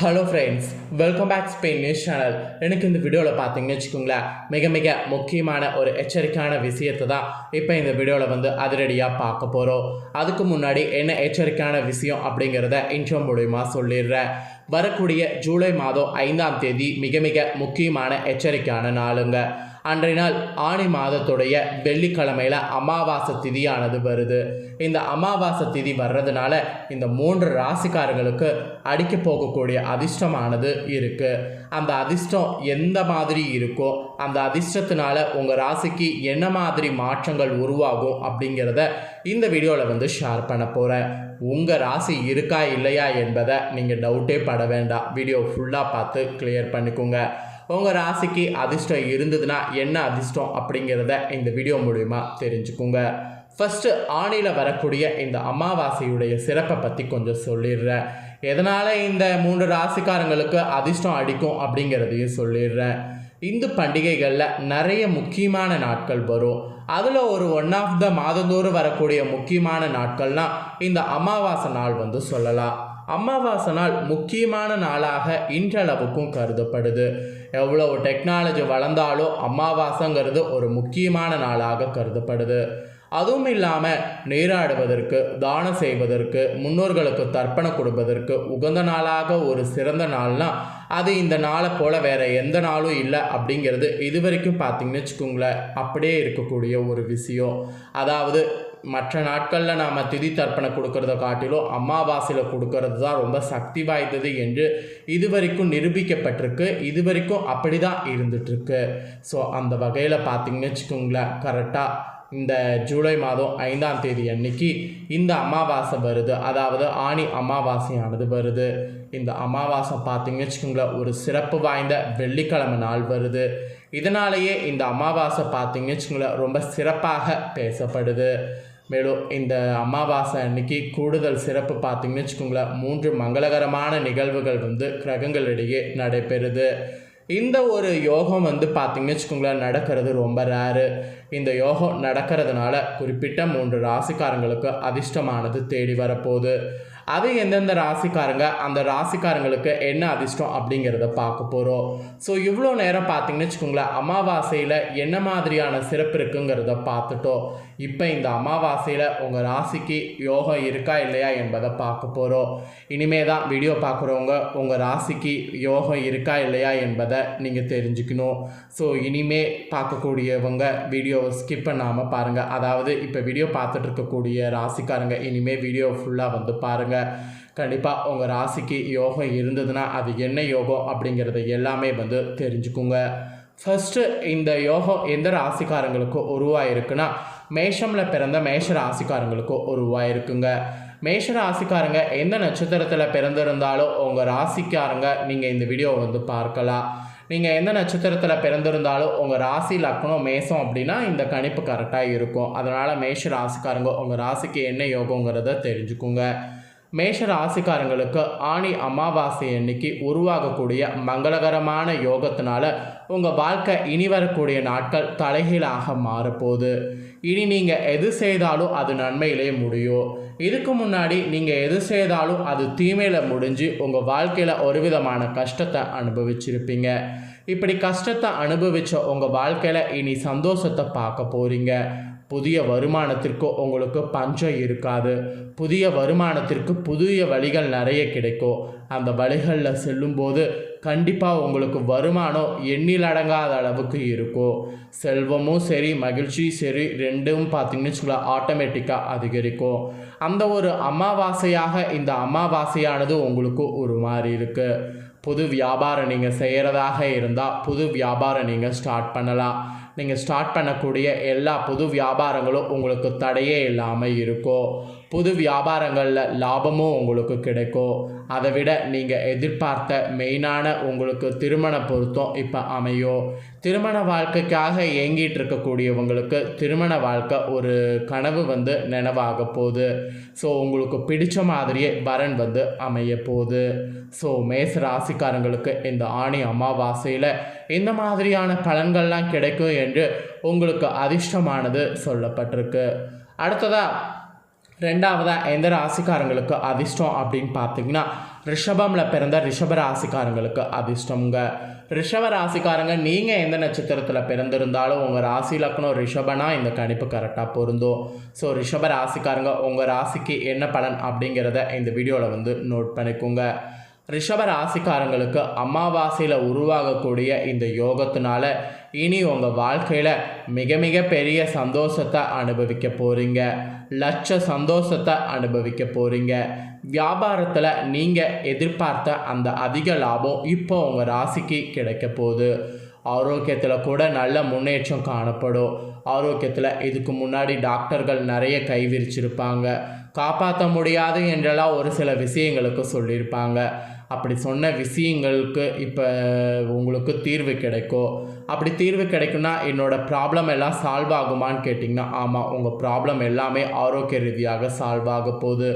Hello friends welcome back Spain news channel எனக்கு இந்த வீடியோவில் பார்த்தீங்கன்னு வச்சுக்கோங்களேன் மிக மிக முக்கியமான ஒரு எச்சரிக்கையான விஷயத்தை தான் இப்போ இந்த வீடியோவில் வந்து அதிரடியாக பார்க்க போகிறோம் அதுக்கு முன்னாடி என்ன எச்சரிக்கையான விஷயம் அப்படிங்கிறத இன்ட்ரோ மூலிமா சொல்லிடுறேன். வரக்கூடிய ஜூலை மாதம் ஐந்தாம் தேதி மிக மிக முக்கியமான எச்சரிக்கையான நாளுங்க. அன்றைய நாள் ஆணி மாதத்துடைய வெள்ளிக்கிழமையில் அமாவாசை திதியானது வருது. இந்த அமாவாசை திதி வர்றதுனால இந்த மூன்று ராசிக்காரங்களுக்கு அடிக்க போகக்கூடிய அதிர்ஷ்டமானது இருக்குது அந்த அதிர்ஷ்டம் எந்த மாதிரி இருக்கோ அந்த அதிர்ஷ்டத்தினால உங்கள் ராசிக்கு என்ன மாதிரி மாற்றங்கள் உருவாகும் அப்படிங்கிறத இந்த வீடியோவில் வந்து ஷேர் பண்ண போகிறேன் உங்கள் ராசி இருக்கா இல்லையா என்பதை நீங்கள் டவுட்டே பட வேண்டாம். வீடியோ ஃபுல்லாக பார்த்து கிளியர் பண்ணிக்கோங்க. உங்கள் ராசிக்கு அதிர்ஷ்டம் இருந்ததுன்னா என்ன அதிர்ஷ்டம் அப்படிங்கிறத இந்த வீடியோ மூலிமா தெரிஞ்சுக்குங்க. ஃபஸ்ட்டு ஆணியில் வரக்கூடிய இந்த அமாவாசையுடைய சிறப்பை பற்றி கொஞ்சம் சொல்லிடுறேன். எதனால் இந்த மூன்று ராசிக்காரங்களுக்கு அதிர்ஷ்டம் அடிக்கும் அப்படிங்கிறதையும் சொல்லிடுறேன். இந்து பண்டிகைகளில் நிறைய முக்கியமான நாட்கள் வரும். அதில் ஒரு ஒன் ஆஃப் த மாதந்தோறும் வரக்கூடிய முக்கியமான நாட்கள்னால் இந்த அமாவாசை நாள் வந்து சொல்லலாம். அமாவாசை நாள் முக்கியமான நாளாக இன்றளவுக்கும் கருதப்படுது. எவ்வளவு டெக்னாலஜி வளர்ந்தாலும் அமாவாசைங்கிறது ஒரு முக்கியமான நாளாக கருதப்படுது. அதுவும் இல்லாமல் நீராடுவதற்கு தானம் செய்வதற்கு முன்னோர்களுக்கு தர்ப்பணம் கொடுப்பதற்கு உகந்த நாளாக ஒரு சிறந்த நாள்னா அது இந்த நாளை போல் வேறு எந்த நாளும் இல்லை அப்படிங்கிறது இது வரைக்கும் பார்த்தீங்கன்னு வச்சுக்கோங்களேன். அப்படியே இருக்கக்கூடிய ஒரு விஷயம். அதாவது மற்ற நாட்களில் நாம் திதி தர்ப்பணம் கொடுக்கறத காட்டிலும் அமாவாசையில் கொடுக்கறது தான் ரொம்ப சக்தி வாய்ந்தது என்று இது வரைக்கும் நிரூபிக்கப்பட்டிருக்கு. இது வரைக்கும் அப்படி தான் இருந்துகிட்ருக்கு ஸோ அந்த வகையில் பார்த்தீங்கன்னு வச்சுக்கோங்களேன் கரெக்டாக இந்த ஜூலை மாதம் ஐந்தாம் தேதி அன்னைக்கு இந்த அமாவாசை வருது. அதாவது ஆணி அமாவாசையானது வருது. இந்த அமாவாசை பார்த்திங்கன்னு வச்சுக்கோங்களேன் ஒரு சிறப்பு வாய்ந்த வெள்ளிக்கிழமை நாள் வருது. இதனாலேயே இந்த அமாவாசை பார்த்திங்கன்னு வச்சுக்கோங்களேன் ரொம்ப சிறப்பாக பேசப்படுது. மேலும் இந்த அமாவாசை அன்னைக்கு கூடுதல் சிறப்பு பார்த்தீங்கன்னு வச்சுக்கோங்களேன். மூன்று மங்களகரமான நிகழ்வுகள் வந்து கிரகங்களிடையே நடைபெறுது. இந்த ஒரு யோகம் வந்து பார்த்திங்கன்னு வச்சுக்கோங்களேன் நடக்கிறது ரொம்ப ரேரு இந்த யோகம் நடக்கிறதுனால குறிப்பிட்ட மூன்று ராசிக்காரங்களுக்கு அதிர்ஷ்டமானது தேடி வரப்போகுது. அது எந்தெந்த ராசிக்காரங்க அந்த ராசிக்காரங்களுக்கு என்ன அதிர்ஷ்டம் அப்படிங்கிறத பார்க்க போகிறோம் ஸோ இவ்வளோ நேரம் பார்த்தீங்கன்னு வச்சுக்கோங்களேன் அமாவாசையில் என்ன மாதிரியான சிறப்பு இருக்குங்கிறத பார்த்துட்டோம். இப்போ இந்த அமாவாசையில் உங்கள் ராசிக்கு யோகம் இருக்கா இல்லையா என்பதை பார்க்க போகிறோம் இனிமே தான் வீடியோ பார்க்குறவங்க உங்கள் ராசிக்கு யோகம் இருக்கா இல்லையா என்பதை நீங்கள் தெரிஞ்சுக்கணும். ஸோ இனிமே பார்க்கக்கூடியவங்க வீடியோவை ஸ்கிப் பண்ணாமல் பாருங்கள் அதாவது இப்போ வீடியோ பார்த்துட்டு இருக்கக்கூடிய ராசிக்காரங்க இனிமேல் வீடியோ ஃபுல்லாக வந்து பாருங்கள் கண்டிப்பாக உங்கள் ராசிக்கு யோகம் இருந்ததுன்னா அது என்ன யோகம் அப்படிங்கிறத எல்லாமே வந்து தெரிஞ்சுக்குங்க. ஃபஸ்ட்டு இந்த யோகம் எந்த ராசிக்காரங்களுக்கு உருவாயிருக்குன்னா மேஷமில் பிறந்த மேஷ ராசிக்காரங்களுக்கு உருவாயிருக்குங்க. மேஷ ராசிக்காரங்க எந்த நட்சத்திரத்தில் பிறந்திருந்தாலும் உங்கள் ராசிக்காரங்க நீங்கள் இந்த வீடியோவை வந்து பார்க்கலாம். நீங்கள் எந்த நட்சத்திரத்தில் பிறந்திருந்தாலும் உங்கள் ராசி லக்னம் மேசம் அப்படின்னா இந்த கணிப்பு கரெக்டாக இருக்கும். அதனால் மேஷ ராசிக்காரங்க உங்கள் ராசிக்கு என்ன யோகங்கிறத தெரிஞ்சுக்குங்க. மேஷ ராசிக்காரங்களுக்கு ஆணி அமாவாசை அன்னைக்கு உருவாகக்கூடிய மங்களகரமான யோகத்தினால உங்கள் வாழ்க்கை இனி வரக்கூடிய நாட்கள் தலைகீழாக மாறப்போகுது. இனி நீங்கள் எது செய்தாலும் அது நன்மையிலே முடியும். இதுக்கு முன்னாடி நீங்கள் எது செய்தாலும் அது தீமையில் முடிஞ்சு உங்கள் வாழ்க்கையில் ஒரு விதமான கஷ்டத்தை அனுபவிச்சிருப்பீங்க. இப்படி கஷ்டத்தை அனுபவித்த உங்கள் வாழ்க்கையில் இனி சந்தோஷத்தை பார்க்க போகிறீங்க புதிய வருமானத்திற்கு உங்களுக்கு பஞ்சம் இருக்காது. புதிய வருமானத்திற்கு புதிய வழிகள் நிறைய கிடைக்கும். அந்த வழிகளில் செல்லும்போது கண்டிப்பாக உங்களுக்கு வருமானம் எண்ணிலடங்காத அளவுக்கு இருக்கும். செல்வமும் சரி மகிழ்ச்சியும் சரி ரெண்டும் பார்த்தீங்கன்னு வச்சுக்கல ஆட்டோமேட்டிக்காக அதிகரிக்கும். அந்த ஒரு அமாவாசையாக இந்த அமாவாசையானது உங்களுக்கு ஒரு மாதிரி இருக்குது புது வியாபாரம் நீங்கள் செய்கிறதாக இருந்தால் புது வியாபாரம் நீங்கள் ஸ்டார்ட் பண்ணலாம். நீங்கள் ஸ்டார்ட் பண்ணக்கூடிய எல்லா புது வியாபாரங்களும் உங்களுக்கு தடையே இல்லாமல் இருக்கும் புது வியாபாரங்களில் லாபமும் உங்களுக்கு கிடைக்கும். அதை விட நீங்கள் எதிர்பார்த்த மெயினான உங்களுக்கு திருமண பொருத்தம் இப்போ அமையும். திருமண வாழ்க்கைக்காக ஏங்கிட்டு இருக்கக்கூடியவங்களுக்கு திருமண வாழ்க்கை ஒரு கனவு வந்து நினைவாக போகுது. ஸோ உங்களுக்கு பிடிச்ச மாதிரியே வரன் வந்து அமைய போகுது. ஸோ மேச ராசிக்காரங்களுக்கு இந்த ஆணி அமாவாசையில் இந்த மாதிரியான பலன்கள்லாம் கிடைக்கும் என்று உங்களுக்கு அதிர்ஷ்டமானது சொல்லப்பட்டிருக்கு. அடுத்ததாக ரெண்டாவதாக எந்த ராசிக்காரங்களுக்கு அதிர்ஷ்டம் அப்படின்னு பார்த்தீங்கன்னா ரிஷபமில் பிறந்த ரிஷப ராசிக்காரங்களுக்கு அதிர்ஷ்டம்ங்க. ரிஷப ராசிக்காரங்க நீங்கள் எந்த நட்சத்திரத்தில் பிறந்திருந்தாலும் உங்கள் ராசி லக்னம் ரிஷபனா இந்த கணிப்பு கரெக்டாக பொருந்தும். ஸோ ரிஷப ராசிக்காரங்க உங்கள் ராசிக்கு என்ன பலன் அப்படிங்கிறத இந்த வீடியோவில் வந்து நோட் பண்ணிக்கோங்க. ரிஷப ராசிக்காரங்களுக்கு அமாவாசையில் உருவாகக்கூடிய இந்த யோகத்தினால இனி உங்கள் வாழ்க்கையில் மிக மிக பெரிய சந்தோஷத்தை அனுபவிக்க போகிறீங்க லட்ச சந்தோஷத்தை அனுபவிக்க போகிறீங்க வியாபாரத்தில் நீங்கள் எதிர்பார்த்த அந்த அதிக லாபம் இப்போ உங்கள் ராசிக்கு கிடைக்க போகுது. ஆரோக்கியத்தில் கூட நல்ல முன்னேற்றம் காணப்படும். ஆரோக்கியத்தில் இதுக்கு முன்னாடி டாக்டர்கள் நிறைய கை விரிச்சிருப்பாங்க. காப்பாற்ற முடியாது என்றெல்லாம் ஒரு சில விஷயங்களுக்கு சொல்லியிருப்பாங்க. அப்படி சொன்ன விஷயங்களுக்கு இப்போ உங்களுக்கு தீர்வு கிடைக்கும் அப்படி தீர்வு கிடைக்குன்னா என்னோடய ப்ராப்ளம் எல்லாம் சால்வ் ஆகுமான்னு கேட்டிங்கன்னா ஆமாம் உங்கள் ப்ராப்ளம் எல்லாமே ஆரோக்கிய ரீதியாக சால்வ் ஆக போகுது.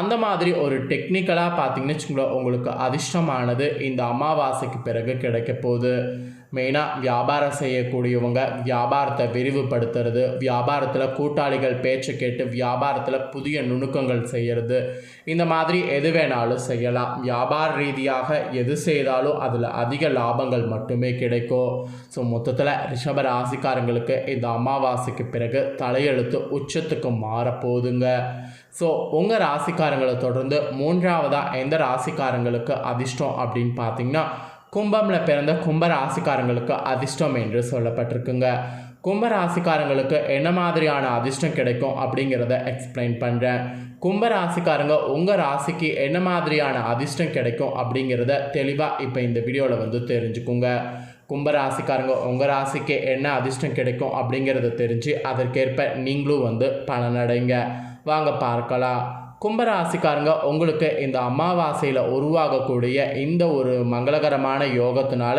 அந்த மாதிரி ஒரு டெக்னிக்கலாக பார்த்தீங்கன்னு வச்சுக்கோங்களேன் உங்களுக்கு அதிர்ஷ்டமானது இந்த அமாவாசைக்கு பிறகு கிடைக்க போகுது. மெயினாக வியாபாரம் செய்யக்கூடியவங்க வியாபாரத்தை விரிவுபடுத்துறது வியாபாரத்தில் கூட்டாளிகள் பேச்சு கேட்டு வியாபாரத்தில் புதிய நுணுக்கங்கள் செய்கிறது இந்த மாதிரி எது வேணாலும் செய்யலாம். வியாபார ரீதியாக எது செய்தாலும் அதில் அதிக லாபங்கள் மட்டுமே கிடைக்கும். ஸோ மொத்தத்தில் ரிஷப ராசிக்காரங்களுக்கு இந்த அமாவாசைக்கு பிறகு தலையெழுத்து உச்சத்துக்கு மாறப்போகுதுங்க. ஸோ உங்கள் ராசிக்காரங்களை தொடர்ந்து மூன்றாவதாக எந்த ராசிக்காரங்களுக்கு அதிர்ஷ்டம் அப்படின்னு பார்த்தீங்கன்னா கும்பமில் பிறந்த கும்பராசிக்காரங்களுக்கு அதிர்ஷ்டம் என்று சொல்லப்பட்டிருக்குங்க. கும்பராசிக்காரங்களுக்கு என்ன மாதிரியான அதிர்ஷ்டம் கிடைக்கும் அப்படிங்கிறத எக்ஸ்பிளைன் பண்ணுறேன் கும்பராசிக்காரங்க உங்கள் ராசிக்கு என்ன மாதிரியான அதிர்ஷ்டம் கிடைக்கும் அப்படிங்கிறத தெளிவாக இப்போ இந்த வீடியோவில் வந்து தெரிஞ்சுக்குங்க. கும்பராசிக்காரங்க உங்கள் ராசிக்கு என்ன அதிர்ஷ்டம் கிடைக்கும் அப்படிங்கிறத தெரிஞ்சு அதற்கேற்ப நீங்களும் வந்து பலனடைங்க. வாங்க பார்க்கலாம். கும்பராசிக்காரங்க உங்களுக்கு இந்த அமாவாசையில் உருவாகக்கூடிய இந்த ஒரு மங்களகரமான யோகத்தினால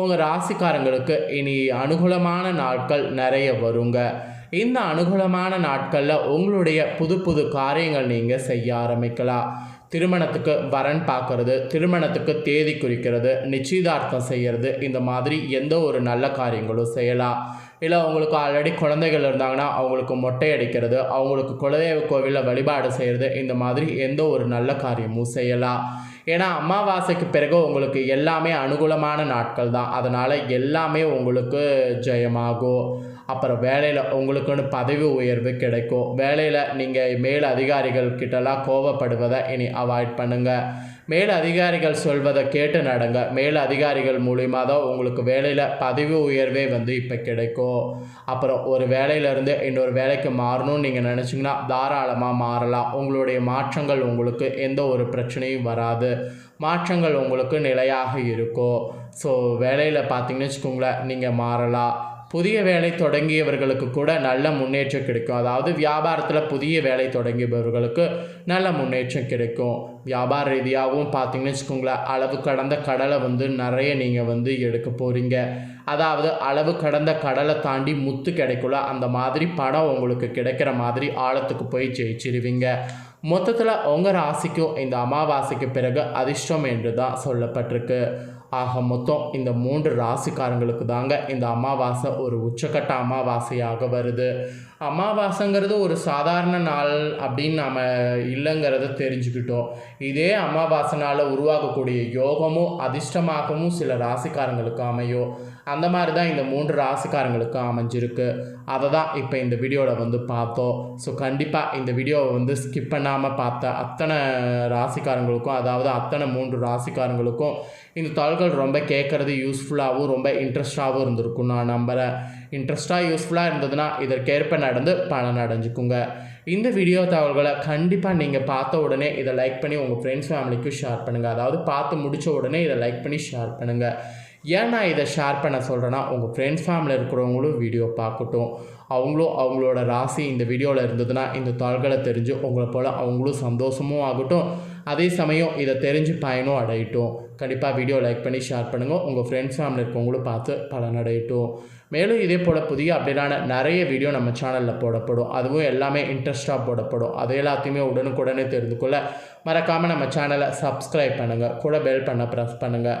உங்கள் ராசிக்காரங்களுக்கு இனி அனுகூலமான நாட்கள் நிறைய வருங்க. இந்த அனுகூலமான நாட்களில் உங்களுடைய புது புது காரியங்கள் நீங்கள் செய்ய ஆரம்பிக்கலாம். திருமணத்துக்கு வரன் பார்க்கறது திருமணத்துக்கு தேதி குறிக்கிறது நிச்சயதார்த்தம் செய்கிறது இந்த மாதிரி எந்த ஒரு நல்ல காரியங்களும் செய்யலாம். இல்லை அவங்களுக்கு ஆல்ரெடி குழந்தைகள் இருந்தாங்கன்னா அவங்களுக்கு மொட்டை அடிக்கிறது அவங்களுக்கு குலதெய்வ கோவிலில் வழிபாடு செய்கிறது இந்த மாதிரி எந்த ஒரு நல்ல காரியமும் செய்யலாம். ஏன்னா அமாவாசைக்கு பிறகு உங்களுக்கு எல்லாமே அனுகூலமான நாட்கள் தான். அதனால் எல்லாமே உங்களுக்கு ஜெயமாகும். அப்புறம் வேலையில் உங்களுக்குன்னு பதவி உயர்வு கிடைக்கும். வேலையில் நீங்கள் மேல் அதிகாரிகள் கிட்டலாம் கோவப்படுவதை இனி அவாய்ட் பண்ணுங்கள் மேல் அதிகாரிகள் சொல்வதை கேட்டு நடங்க. மேல் அதிகாரிகள் மூலிமா தான் உங்களுக்கு வேலையில் பதவி உயர்வே வந்து இப்போ கிடைக்கும். அப்புறம் ஒரு வேலையிலேருந்து இன்னொரு வேலைக்கு மாறணும்னு நீங்கள் நினச்சிங்கன்னா தாராளமாக மாறலாம். உங்களுடைய மாற்றங்கள் உங்களுக்கு எந்த ஒரு பிரச்சனையும் வராது. மாற்றங்கள் உங்களுக்கு நிலையாக இருக்கும். ஸோ வேலையில் பார்த்தீங்கன்னு வச்சுக்கோங்களேன் நீங்கள் மாறலாம். புதிய வேலை தொடங்கியவர்களுக்கு கூட நல்ல முன்னேற்றம் கிடைக்கும். அதாவது வியாபாரத்தில் புதிய வேலை தொடங்கியவர்களுக்கு நல்ல முன்னேற்றம் கிடைக்கும். வியாபார ரீதியாகவும் பார்த்தீங்கன்னு வச்சுக்கோங்களேன் அளவு கடந்த கடலை வந்து நிறைய நீங்கள் வந்து எடுக்க போகிறீங்க அதாவது அளவு கடந்த கடலை தாண்டி முத்து கிடைக்கல அந்த மாதிரி பணம் உங்களுக்கு கிடைக்கிற மாதிரி ஆழத்துக்கு போய் ஜெயிச்சிருவீங்க. மொத்தத்தில் உங்கள் ராசிக்கும் இந்த அமாவாசைக்கு பிறகு அதிர்ஷ்டம் என்று தான் சொல்லப்பட்டிருக்கு. ஆக மொத்தம் இந்த மூன்று ராசிக்காரங்களுக்கு தாங்க இந்த அமாவாசை ஒரு உச்சக்கட்ட அமாவாசையாக வருது. அமாவாசைங்கிறது ஒரு சாதாரண நாள் அப்படின்னு நாம் இல்லைங்கிறத தெரிஞ்சுக்கிட்டோம். இதே அமாவாசைனால் உருவாகக்கூடிய யோகமும் அதிர்ஷ்டமாகவும் சில ராசிக்காரங்களுக்கு அமையும். அந்த மாதிரி தான் இந்த மூன்று ராசிக்காரங்களுக்கும் அமைஞ்சிருக்கு. அதை தான் இப்போ இந்த வீடியோவில் வந்து பார்த்தோம். ஸோ கண்டிப்பாக இந்த வீடியோவை வந்து ஸ்கிப் பண்ணாமல் பார்த்த அத்தனை ராசிக்காரங்களுக்கும் அதாவது அத்தனை மூன்று ராசிக்காரங்களுக்கும் இந்த தாள்கள் ரொம்ப கேட்குறது யூஸ்ஃபுல்லாகவும் ரொம்ப இன்ட்ரெஸ்டாகவும் இருந்திருக்கும் நான் நம்புகிறேன் இன்ட்ரெஸ்ட்டாக யூஸ்ஃபுல்லாக இருந்ததுன்னா இதற்கேற்ப நடந்து பலன் அடைஞ்சுக்குங்க. இந்த வீடியோ தகவல்களை கண்டிப்பாக நீங்கள் பார்த்த உடனே இதை லைக் பண்ணி உங்கள் ஃப்ரெண்ட்ஸ் ஃபேமிலிக்கும் ஷேர் பண்ணுங்கள் அதாவது பார்த்து முடித்த உடனே இதை லைக் பண்ணி ஷேர் பண்ணுங்கள் ஏன் நான் இதை ஷேர் பண்ண சொல்கிறேன்னா உங்கள் ஃப்ரெண்ட்ஸ் ஃபேமிலியில் இருக்கிறவங்களும் வீடியோ பார்க்கட்டும். அவங்களும் அவங்களோட ராசி இந்த வீடியோவில் இருந்ததுன்னா இந்த தாள்களை தெரிஞ்சு உங்களை போல் அவங்களும் சந்தோஷமும் ஆகட்டும். அதே சமயம் இதை தெரிஞ்சு பயனும் அடையட்டும். கண்டிப்பாக வீடியோ லைக் பண்ணி ஷேர் பண்ணுங்கள் உங்கள் ஃப்ரெண்ட்ஸ் ஃபேமிலி இருக்கவங்களும் பார்த்து பலனடையட்டும் மேலும் இதே போல் புதிய அப்டேட்டான நிறைய வீடியோ நம்ம சேனலில் போடப்படும். அதுவும் எல்லாமே இன்ட்ரெஸ்ட்டாக போடப்படும். அது எல்லாத்தையுமே உடனுக்குடனே தெரிந்து கொள்ள மறக்காமல் நம்ம சேனலை சப்ஸ்கிரைப் பண்ணுங்கள் கூட பெல் பண்ண ப்ரெஸ் பண்ணுங்கள்